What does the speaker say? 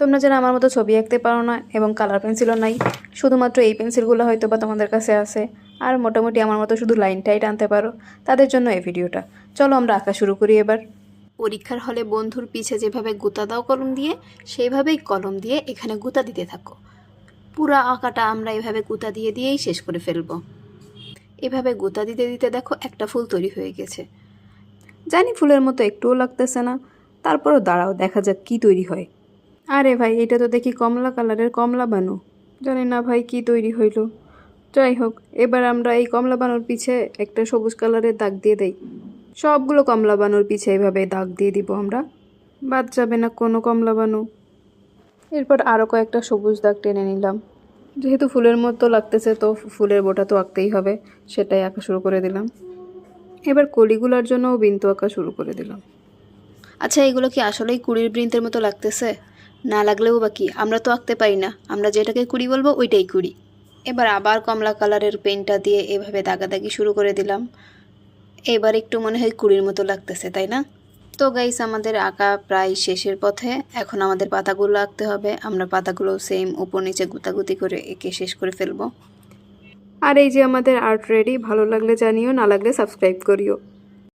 তোমরা যারা আমার মতো ছবি আঁকতে পারো না এবং কালার পেন্সিলও নাই। শুধুমাত্র এই পেন্সিলগুলো হয়তো বা তোমাদের কাছে আছে। আর মোটামুটি আমার মতো শুধু লাইনটাই টানতে পারো। তাদের জন্য এই ভিডিওটা। চলো আমরা আঁকা শুরু করি এবার। পরীক্ষার হলে বন্ধুর পিছে যেভাবে গুতা দাও কলম দিয়ে, সেইভাবেই কলম দিয়ে এখানে গুতা দিতে থাকো। পুরা আঁকাটা আমরা এভাবে গুতা দিয়ে দিয়েই শেষ করে ফেলব। এভাবে গুতা দিতে দিতে দেখো একটা ফুল তৈরি হয়ে গেছে। জানি ফুলের মতো একটুও লাগতেছে না। তারপরও দাঁড়াও, দেখা যাক কি তৈরি হয়। আরে ভাই, এটা তো দেখি কমলা কালারের কমলা বানু। জানি না ভাই কি তৈরি হইল। যাই হোক, এবার আমরা এই কমলা বানুর পিছে একটা সবুজ কালারের দাগ দিয়ে দেই। সবগুলো কমলা বানুর পিছে এভাবে দাগ দিয়ে দিব আমরা। বাদ যাবে না কোনো কমলা বানু। এরপর আরও কয়েকটা সবুজ দাগ টেনে নিলাম। যেহেতু ফুলের মতো লাগতেছে, তো ফুলের বোটা তো আঁকতেই হবে, সেটাই আঁকা শুরু করে দিলাম। এবার কলিগুলার জন্যও বিন্তু আঁকা শুরু করে দিলাম। আচ্ছা এগুলো কি আসলেই কুড়ির বৃন্তের মতো লাগতেছে? না লাগলেও বা কি? আমরা তো আঁকতে পারি না। আমরা যেটাকে কুড়ি বলব ওইটাই কুড়ি। এবার আবার কমলা কালারের পেনটা দিয়ে এভাবে দাগাদাগি শুরু করে দিলাম। এবার একটু মনে হয় কুড়ির মতো লাগতেছে, তাই না? তো গাইস আমাদের আঁকা প্রায় শেষের পথে। এখন আমাদের পাতাগুলো আঁকতে হবে। আমরা পাতাগুলো সেম উপর নিচে গুতাগুতি করে এঁকে শেষ করে ফেলব। আর এই যে আমাদের আর্ট রেডি ভালো লাগলে জানিও, না লাগলে সাবস্ক্রাইব করিও।